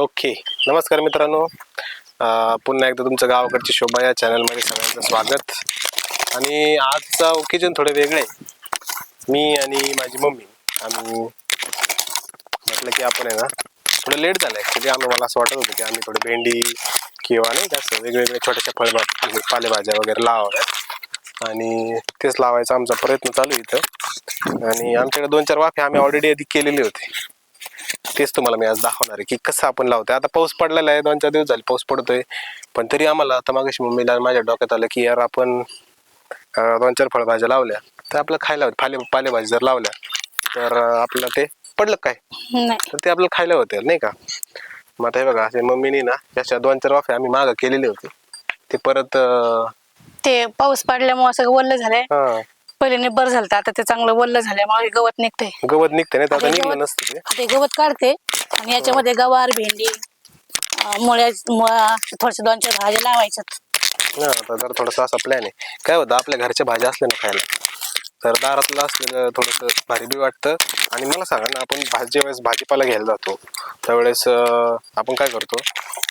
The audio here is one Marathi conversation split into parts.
ओके. नमस्कार मित्रांनो. पुन्हा एकदा तुमचं गावाकडची शोभा या चॅनलमध्ये सगळ्यांचं स्वागत. आणि आजचा ओकेजन थोडं वेगळं. आहे मी आणि माझी मम्मी. आम्ही म्हटलं की आपण आहे ना थोडं लेट झालं ॲक्च्युली आम्ही मला असं वाटत होतं की आम्ही थोडं भेंडी किंवा नाही का असं वेगवेगळ्या छोट्याशा फळभा म्हणजे पालेभाज्या वगैरे लावाव्या आणि तेच लावायचा आमचा प्रयत्न चालू आहे इथं. आणि आमच्याकडे दोन चार वाफे आम्ही ऑलरेडी आधी केलेले होते. तेच तुम्हाला मी आज दाखवणार आहे की कसं आपण लावतोय. आता पाऊस पडलेला आहे दोन चार दिवस झाले पाऊस पडतोय. पण तरी आम्हाला आता मागाशी मम्मीला माझ्या डोक्यात आलं की यार आपण दोन चार फळभाज्या लावल्या. तर आपलं खायला होत. पाले पालेभाजी जर लावल्या तर अं, आपलं ते पडलं काय? तर ते आपल्याला खायला होते नाही का? मग आता हे बघा ते मम्मीनी ना त्याच्या दोन चार वाफे आम्ही मागं केलेले होते. ते परत ते पाऊस पडल्यामुळे सगळं वल्ल झालंय. पहिले निब्बर झालं आता ते चांगलं वल्ल झाल्यामुळे गवत निघतंय. गवत निघते नाही तर आता अरे निघलं गवत- नसतं ते. आता हे गवत काढते आणि याच्यामध्ये गवार भेंडी अं, मुळ्या मुळा थोडस दोन चार भाज्या लावायच्यात. हा आता जर थोडासा असा प्लॅन आहे. काय होतं आपल्या घरच्या भाज्या असल्या ना खायला तर दारातलं असलेलं थोडंसं भारी बी वाटतं. आणि मला सांगा ना आपण भाजी वेळेस भाजीपाला घ्यायला जातो त्यावेळेस अं, आपण काय करतो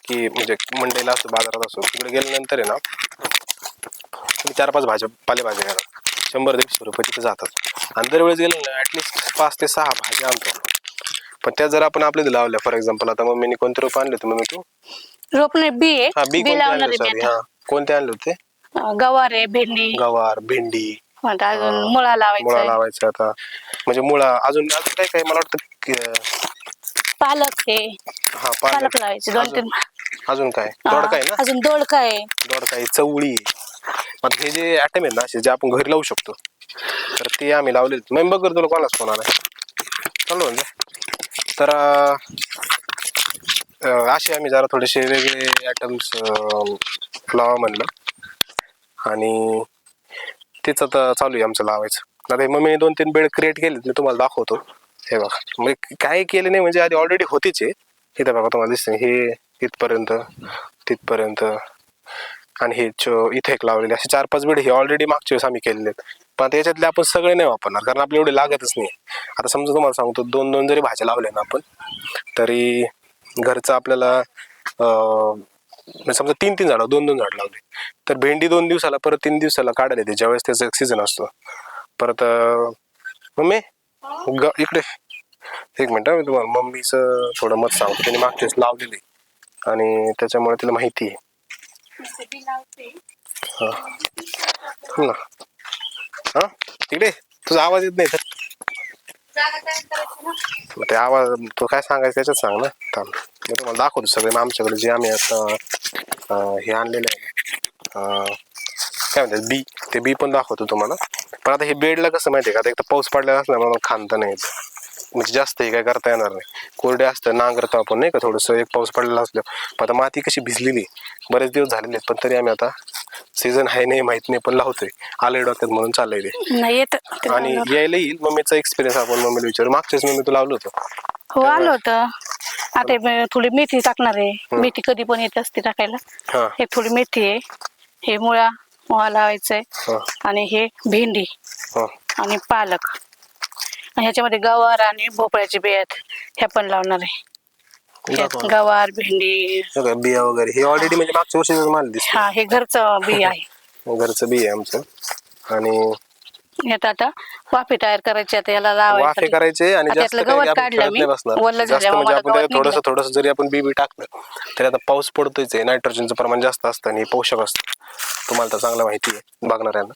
की म्हणजे मंडईला असतो बाजारात असतो तिकडे गेल्यानंतर आहे ना तुम्ही चार पाच भाज्या पालेभाज्या घ्या. शंभर दीडशे रुपये तिथे जातात. आणि दरवेळेस गेलो ना ॲटलिस्ट पाच ते सहा भाज्या आणतो. पण त्या जर आपण आपल्या लावल्या फॉर एक्झाम्पल आता मम्मीने कोणते रोप आणले होते मम्मी तू? रोप नाही बी हा बी बी कोणते लावणार आणले आहे सॉरी मी हा कोणते आणले होते? आता गवार आहे भेंडी. गवार भेंडी. आता अजून हा. मुळा मुळा लावायचा लावायचा आता. म्हणजे मुळा अजून अजून काय काय? मला वाटतं की, अं, पालक आहे. हा पालक. पालक लावायचे दोन तीन. अजून काय? दोडका आहे ना? अजून दोडका आहे. दोडका आहे चवळी आहे. मग हे जे ॲटम आहेत ना असे जे आपण घरी लावू शकतो तर ते आम्ही लावले मग बघ तुला कोणाच फोन आला चालू म्हणजे तर असे आम्ही जरा थोडेसे वेगळे ॲटम्स लावा म्हणलं. आणि तेच आता चालू आहे आमचं लावायचं. आता मग मी दोन तीन बेड क्रिएट केले मी तुम्हाला दाखवतो. हे बघा. म्हणजे काय केले नाही म्हणजे आधी ऑलरेडी होतीच आहे. इथं बघा तुम्हाला दिसते हे इथपर्यंत तिथपर्यंत. आणि हे इथे एक लावलेले असे चार पाच बेड हे ऑलरेडी मागच्या वेळेस आम्ही केलेले आहेत. पण आता याच्यातले आपण सगळे नाही वापरणार कारण आपले एवढे लागतच नाही. आता समजा तुम्हाला सांगतो दोन दोन जरी भाज्या लावल्या ना आपण तरी घरचं आपल्याला म्हणजे समजा तीन तीन झाडं दोन दोन झाड लावले. तर भेंडी दोन दिवसाला परत तीन दिवसाला काढायला येते ज्यावेळेस त्याचा एक सीझन असतो. परत मम्मी ग इकडे. एक मिनटं मी तुम्हाला मम्मीचं थोडं मत सांगतो त्यांनी मागच्या वेळेस लावलेली आणि त्याच्यामुळे तिला माहिती आहे. हा. ना हा? तिकडे? तुझा आवाज येत नाही तर मग ते आवाज तो काय सांगायचं त्याच्यात सांग ना. थांब. मी तुम्हाला दाखवतो सगळे मग आमच्याकडे जे आम्ही आता अं, हे आणलेले आहे. अं, काय म्हणतात बी. ते बी पण दाखवतो तुम्हाला. पण आता हे बेडला कसं माहिती आहे का? आता एक तर पाऊस पडलेला असल्यामुळे मला खांता नाही येत म्हणजे जास्त हे काय करता येणार नाही. कोरडे असतं नांगरतो आपण नाही का? थोडंसं एक पाऊस पडलेला असलं पण आता माती कशी भिजलेली बरेच दिवस झालेले आहेत पण तरी आम्ही आता सीझन आहे नाही माहीत नाही पण लावतोय. आलंय डोक्यात म्हणून चाललंय ते. नाही येत. ते आणि. यायला येईल. मम्मीचा एक्सपिरियन्स आपण मम्मीला विचारू. मागच्याच मम्मी तू लावलं होतं. हो आलं होतं. आता हे थोडी मेथी टाकणार आहे. मेथी कधी पण येत असते टाकायला. हा. हे थोडी मेथी आहे. हे मुळा मुळा लावायचंय. हा. आणि हे भेंडी. हा. आणि पालक. ह्याच्यामध्ये गवार आणि भोपळ्याचे बियात ह्या पण लावणार आहे. गवार भेंडी. बघा, बिया वगैरे. हे ऑलरेडी म्हणजे मागच्या वर्षी मला दिसत हा हे घरचं बी आहे. घरचं बी आहे आमचं. आणि आता वाफे तयार करायचे आता याला वाफे लावायचं करायचे आणि आता जास्त यातलं काही गवत आपण काढलं खेळत मी. नाही बसणार. वल्ल जास्त झाल्यामुळे म्हणजे मला आपण गवत थोडस. थोडस जरी आपण बी बी टाकलं तरी आता पाऊस पडतोयच आहे. नायट्रोजनचं प्रमाण जास्त असतं आणि हे पोषक असतं. तुम्हाला तर चांगलं माहिती आहे. बघणाऱ्यांना.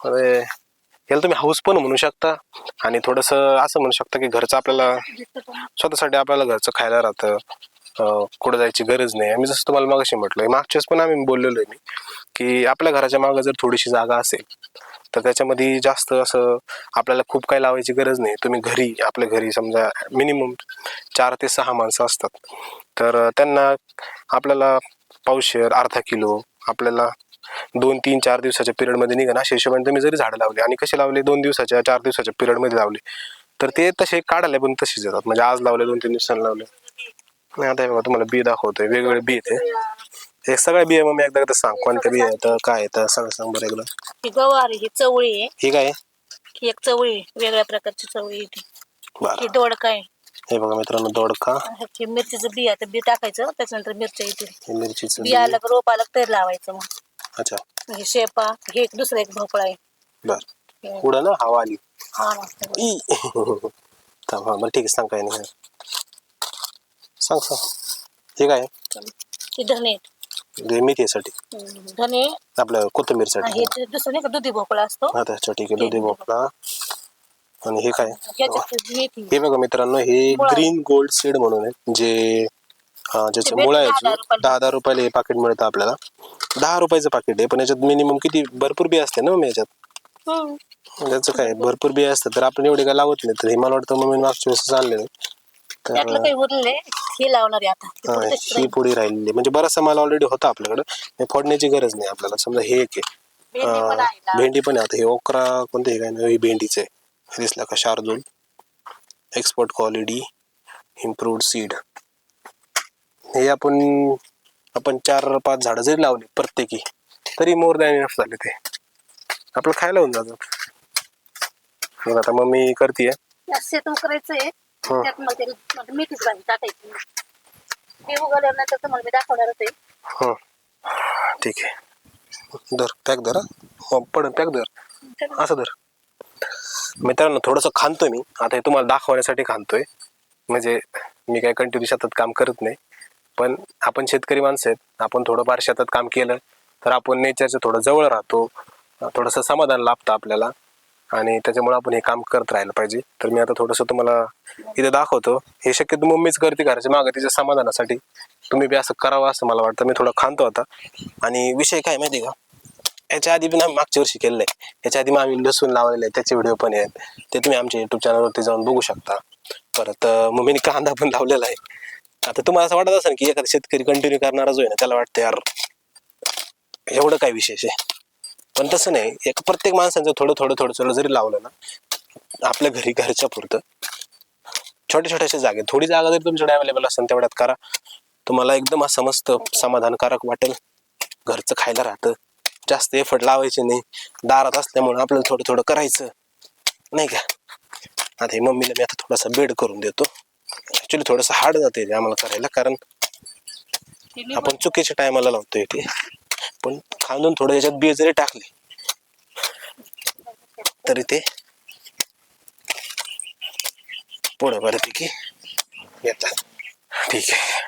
अरे याला तुम्ही हाऊस पण म्हणू शकता. आणि थोडस असं म्हणू शकता की घरचं आपल्याला स्वतःसाठी आपल्याला घरचं खायला राहतं. कुठं जायची गरज नाही. आम्ही जसं तुम्हाला मागाशी म्हटलं मागच्याच पण आम्ही बोललेलो आहे मी की आपल्या घराच्या मागं जर थोडीशी जागा असेल तर त्याच्यामध्ये जास्त असं आपल्याला खूप काही लावायची गरज नाही. तुम्ही घरी आपल्या घरी समजा मिनिमम चार ते सहा माणसं असतात. तर त्यांना आपल्याला पावशेर अर्धा किलो आपल्याला दोन तीन चार दिवसाच्या पिरियडमध्ये निघा अशा हिशोबाने तुम्ही जरी झाडं लावली आणि कसे लावले? दोन दिवसाच्या चार दिवसाच्या पिरियडमध्ये लावले. तर ते तसे काढायला पण तसेच येतात. म्हणजे आज लावले दोन तीन दिवसांनी लावले. नाही आता बघा तुम्हाला बी दाखवतोय. वेगवेगळे बी येते. हे सगळ्या बी आहे मग मी एकदा एकदा सांग. कोणत्या बी आहेत? काय येतं सगळं सांग बरं एकदा. ही गवार ही चवळी आहे. ही काय? आहे? ही एक चवळी आहे. वेगळ्या प्रकारची चवळी आहे ती. बरं. ही दोडका आहे. हे बघा मित्रांनो दोडका. हे मिरचीचं बिया बी टाकायचं त्याच्यानंतर मिरच्या येतील. हे मिरचीचं बिया बी. आलं का रोप आलं तेल लावायचं मग. अच्छा। हे शेपा हे एक दुसरं एक भोपळा आहे. बर. पुढं ना हवा आली. हा ई. थांब, हा बरं ठीक आहे सांग काय नाही. सांग सांग. हे काय? हे धने हे मेथीसाठी हम्म, धने. आपलं आणि कोथिंबीरसाठी. हे दुसरं नाही का दुधी भोपळा असतो? हा त्याच्या ठीक आहे दुधी भोपळा. आणि हे काय? याच्यात मेथी हे बघा मित्रांनो हे ग्रीन गोल्ड सीड म्हणून आहे जे हा, ज्याचे मुळा भेटतं आहे दहा रुपयाला. दहा दहा रुपयाला हे पाकिट मिळतं आपल्याला. दहा रुपयाचं पाकिट आहे पण याच्यात मिनिमम किती? भरपूर बी असते ना मग याच्यात? हम्म. त्याचं काय भरपूर बी असतं तर आपण एवढे काय लावत नाही तर हे मला वाटतं मग मी मागच्या वेळेस आणले तर त्यातलं काही उरले हे लावणार आहे आता. ते हा, पुढे ही राहिलेली म्हणजे बराचसा माल ऑलरेडी होता आपल्याकडे. हे फोडण्याची गरज नाही आपल्याला. समजा हे एक आहे. भेंडी पण आहे अं, ना. भेंडी पण आहे. आता हे ओकरा कोणते हे काय नाही हे भेंडीचे आहे. हे दिसला का Shardul? Export quality improved seed हे आपण आपण चार पाच झाडं जरी लावली प्रत्येकी तरी मोर दॅन इनफ झाले ते. आपलं खायला होऊन जातं. मग आता मम्मी करते. त्यात मग ते मग मेथीच भाजी टाकायची. ते उगवल्यावर नंतर तुम्हाला मी हो. ठीक आहे. धर पॅक धर हा. पड पॅक धर. असं धर. मित्रांनो थोडंसं खांतोय मी. आता हे तुम्हाला दाखवण्यासाठी खांतोय. म्हणजे मी काय कंटिन्यू शेतात काम करत नाही. पण आपण शेतकरी माणसं आहेत. आपण थोडंफार शेतात काम केलं तर आपण नेचरच्या थोडं जवळ राहतो. थोडंसं समाधान लाभतं आपल्याला. आणि त्याच्यामुळे आपण हे काम करत राहिलं पाहिजे. तर मी आता थोडंसं तुम्हाला इथे दाखवतो. हे शक्यतो मम्मीच करते घराच्या मागं तिच्या समाधानासाठी. तुम्ही बी असं करावं असं मला वाटतं. मी थोडं खांतो आता. आणि विषय काय माहिती आहे का? याच्या आधी पण आम्ही मागच्या वर्षी केलेलं आहे. याच्या आधी मग आम्ही लसूण लावलेले आहे. त्याचे व्हिडिओ पण आहेत. ते तुम्ही आमच्या युट्यूब चॅनलवरती जाऊन बघू शकता. परत मम्मीने कांदा पण लावलेला आहे. आता तुम्हाला असं वाटत असेल की एखादा शेतकरी कंटिन्यू करणारा जो आहे ना त्याला वाटतं यार एवढं काय विशेष आहे? पण तसं नाही. एक प्रत्येक माणसांचं थोडं थोडं थोडं थोडं जरी लावलं ना आपल्या घरी घरच्या पुरतं. छोट्या छोट्याशा जागे थोडी जागा जरी तुमच्याकडे अवेलेबल असेल तेवढ्यात करा. तुम्हाला एकदम असं मस्त समाधानकारक वाटेल. घरचं खायला राहतं. जास्त एफर्ट लावायचे नाही. दारात असल्यामुळे आपल्याला थोडं थोडं करायचं. नाही का? आता हे मम्मीला मी आता थोडासा बेड करून देतो. ऍक्च्युली थोडंसं हार्ड जाते ते आम्हाला करायला कारण आपण चुकीच्या टायमाला लावतोय ते. पण खांदून थोडं याच्यात बी जरी टाकले तरी ते पुढं बऱ्यापैकी येतात. ठीक आहे.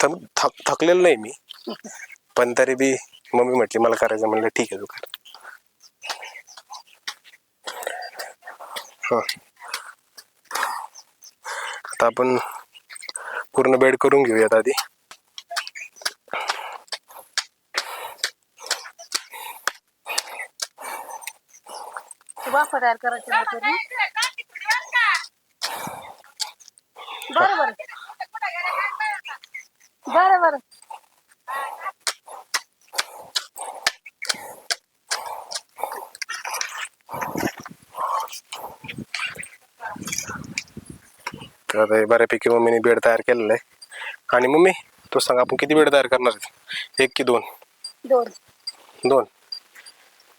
तर थक थकलेलं नाही मी पण तरी बी मम्मी म्हटली मला करायचं. म्हणलं ठीक आहे तू कर. हा. आता आपण पूर्ण बेड करून घेऊयात आधी. ते वाफा तयार करायचे होते ना. बरं बरं बरं बरं तर बऱ्यापैकी मम्मीने बेड तयार केलेलं आहे. आणि मम्मी तू सांग आपण किती बेड तयार करणार आहेत? एक की दोन? दोन. दोन?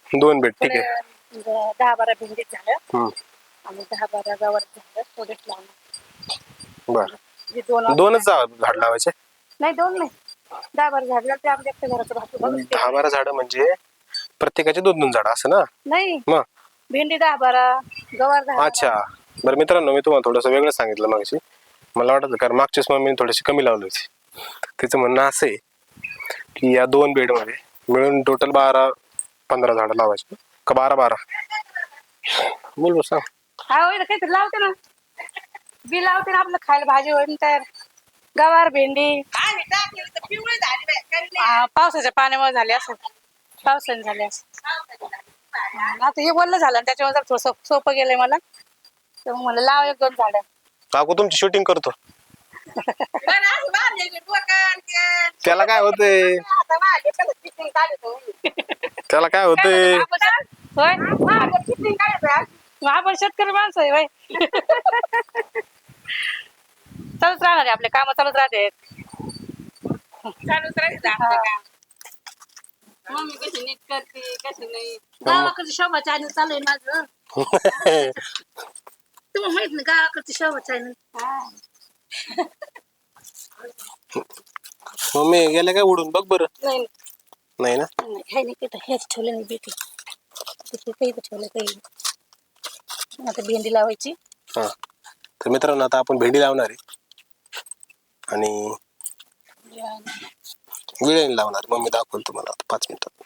दोन बेड ठीक आहे. पुढे दहा बारा भेंडीत झालं हम्म, आणि दहा बारा गवर झालं थोडेच लावणार बरं. जे दोन दोनच झाड लावायचे? नाही दोन नाही. दहा बारा झाड ते आमच्या घराचं. दहा बारा झाडं म्हणजे प्रत्येकाचे दोन दोन झाडं असं ना? नाही. मग? भेंडी दहा बारा गवार अच्छा. बरं मित्रांनो मी तुम्हाला थोडंसं वेगळं सांगितलं मागशी मला वाटत कारण मागच्यासुमुळे मी थोडीशी कमी लावली होती. तिचं म्हणणं असं आहे की या दोन बेडमध्ये मिळून टोटल बारा पंधरा झाडं लावायची. का बारा बारा? बोल बोल सांग. हा होईल काहीतरी लावते ना. बी लावते ना आपलं खायला भाजी होईल तयार. गवार भेंडी. हा, पावसाच्या पाण्यामुळे झाले असं. पावसाने झाले असं. आता हे बोललं झालं त्याच्यामुळे थोडस थोडं सोपं गेलंय मला. तर मग मला लाव एक दोन झाडं. काकू तुमची शूटिंग करतो. त्याला काय होतंय? त्याला काय होतंय? होय. मग आपण शेतकरी माणसं आहे होय. चालूच राहणार आहे आपले काम चालूच राहते. मम्मी कशी नीट करते कशी नाही? गावाकडे शोभा चॅनल चालू आहे माझं. तुम्हाला माहीत नाही गावाकडची शेवटचा आहे ना मम्मी गेल्या काय उडून बघ बरं नाही नाही ना नाही हेच ठेवलं नाही बेटी तिथे काही ठेवलं काही आता भेंडी लावायची हा तर मित्रांनो आता आपण भेंडी लावणार आहे आणि विळणी लावणार मम्मी दाखवल तुम्हाला आता पाच मिनिटात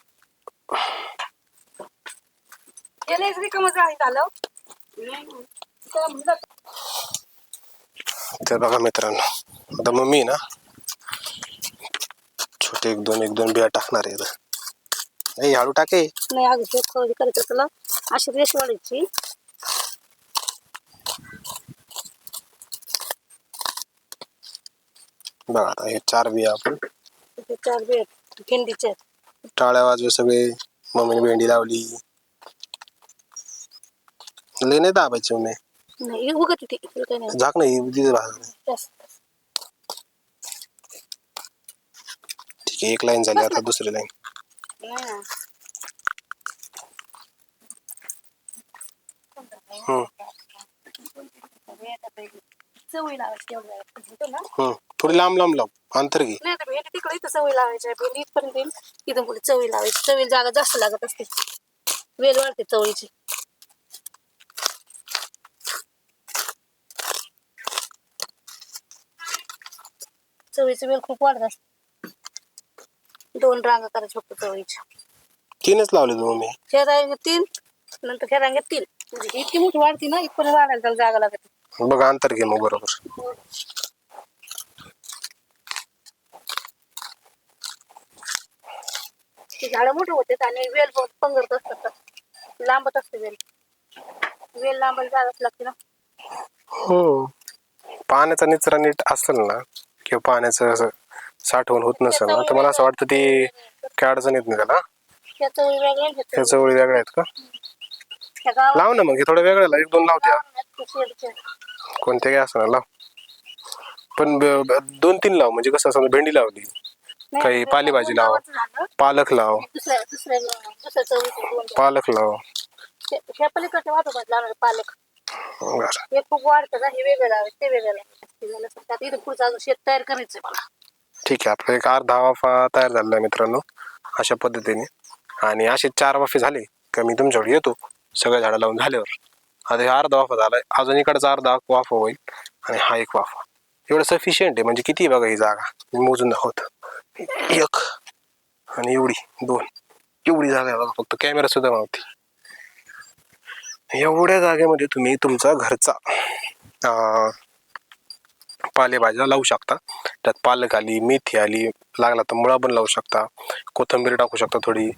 याला एक रिकामं जाळी झालं त्याला म्हणलं, तर बघा मित्रांनो आता मम्मी ना छोटे एक दोन एक दोन बिया टाकणार आहे हळू टाके. नाही अगदी करायचं तुला अशी रेश वाढायची. बघा आता हे चार बिया आपण चार बेट भेंडीचे आहेत. टाळ्या वाजवे सगळे. मम्मीने भेंडी लावली. दाबायची मम्मी. नाही उगत तिथे तुला काही नाही झाक नाही तिथे भाग नाही. जास्त. ठीक आहे एक लाईन झाली आता दुसरी लाईन नाही ना. हम्म सवय लावायची एवढं आहे. होतं ना हम्म थोडी लांब लांब लाव अंतर घे नाही आता भेंडी तिकडे इथं सवय लावायची आहे. भेंडी इथपर्यंत येईल इथून पुढे चवळी लावायची चवळी जागा जास्त लागत असते वेल वाढते चवळीची चवळीची वेल खूप वाढत असते दोन रांगा करायच्या फक्त चवळीच्या. तीनच लावले तू मम्मी ह्या रांगेत तीन नंतर ह्या रांगेत तीन. म्हणजे इतकी मोठी वाढती ना इथपर्यंत वाढायला त्याला जागा लागते बघा अंतर घे मग बरोबर. ते झाडं मोठे होते आणि वेल पंगरत असतात लांबत असते वेल. वेल लांबायला जागाच लागते ना. हो. पाण्याचा निचरा नीट असेल ना. किंवा पाण्याचं असं साठवण होत नसेल ना तर मला असं वाटतं ती काय अडचण येत नाही त्याला. त्या चवळी वेगळ्या आणि ह्या त्या चवळी चवळी वेगळ्या आहेत का? गावात? लाव ना मग हे थोडं वेगळं लाव एक दोन लावत्या. ते. कोणते काय असं लाव. पण ब- ब- दोन तीन लाव म्हणजे कसं असं भेंडी लावली नाही, काही पालेभाजी लाव गावाचं झालं. पालक लाव. दुसऱ्या दुसऱ्या दुसऱ्या चवळीचं दोन. पालक लाव. पलीकडच्या लावणार पालक. बरं. हे खूप वाढतं ना हे वेगळं लावायचं ते वेगळं लावायचं. ते झालं असं. त्यात इथं पुढचं अजून शेत तयार करायचंय मला. ठीक आहे आपलं एक अर्धा वाफा तयार झालेला आहे मित्रांनो अशा पद्धतीने. आणि असे चार वाफे झाले का मी तुमच्याकडे येतो सगळ्या झाडं लावून झाल्यावर. आता हे अर्धा वाफा झालाय अजून इकडचा अर्धा वाफा होईल आणि हा एक वाफा. एवढं सफिशियंट आहे म्हणजे किती आहे बघा ही जागा? मी मोजून दाखवतो. एक आणि एवढी दोन. एवढी जागा आहे बघा फक्त कॅमेरा सुद्धा मावती एवढ्या जागेमध्ये तुम्ही तुमचा घरचा पालेभाज्या लावू शकता. त्यात पालक आली मेथी आली लागला तर मुळा पण लावू शकता. कोथिंबीर टाकू शकता थोडी.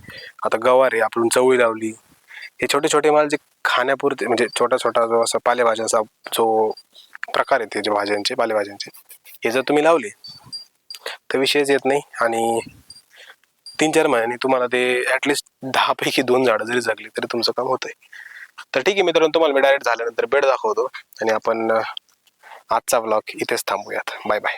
आता गवार आहे आपण चवळी लावली. हे छोटे छोटे माल जे खाण्यापुरते म्हणजे छोटा छोटा जो असा पालेभाज्यांचा जो प्रकार आहे त्याचे जे भाज्यांचे पालेभाज्यांचे हे जर तुम्ही लावले तर विषयच येत नाही. आणि तीन चार महिन्यांनी तुम्हाला ते ॲटलिस्ट दहापैकी दोन झाडं जरी जगली तरी तुमचं काम होतंय. तर ठीक आहे मित्रांनो तुम्हाला मी डायरेक्ट झाल्यानंतर बेड दाखवतो आणि आपण आजचा ब्लॉग इथेच थांबूयात. Bye bye